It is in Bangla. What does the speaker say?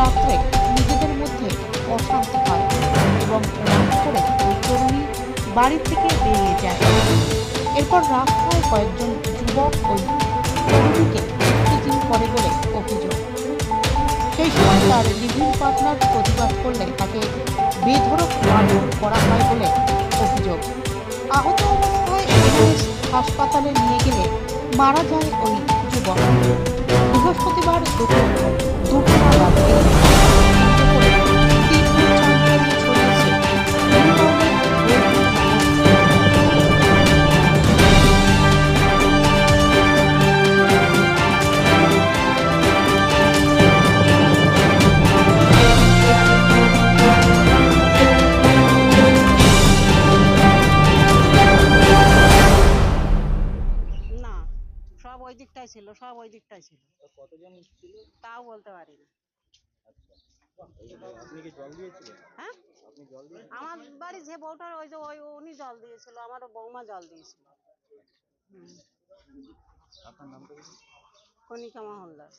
রাত্রে নিজেদের মধ্যে অশান্তি হয় এবং করে ওই তরুণী বাড়ি থেকে বেরিয়ে যায়। এরপর রাস্তায় কয়েকজন যুবক ওই তরুণীকে টিচিং করে বলে অভিযোগ। সেই সময় তার লিভিং পার্টনার প্রতিবাদ করলে তাকে বেধরক মারধর করা হয় বলে অভিযোগ। আহত হাসপাতালে নিয়ে গেলে মারা যায় ওই যুবক। বৃহস্পতিবার দুপুর সব ওই দিকটাই ছিল সব ওই দিকটাই ছিল। কতজন ছিল? তাও বলতে পারি না আপনি কি জল দিয়েছিলেন? হ্যাঁ? আপনি জল দিয়ে আমার বাড়ি যে বউটার ওই যে ওই উনি জল দিয়েছিল আমার বৌমা জল দিয়েছিল। হুম আপনার নামটা কি? কনিকা মহল্লার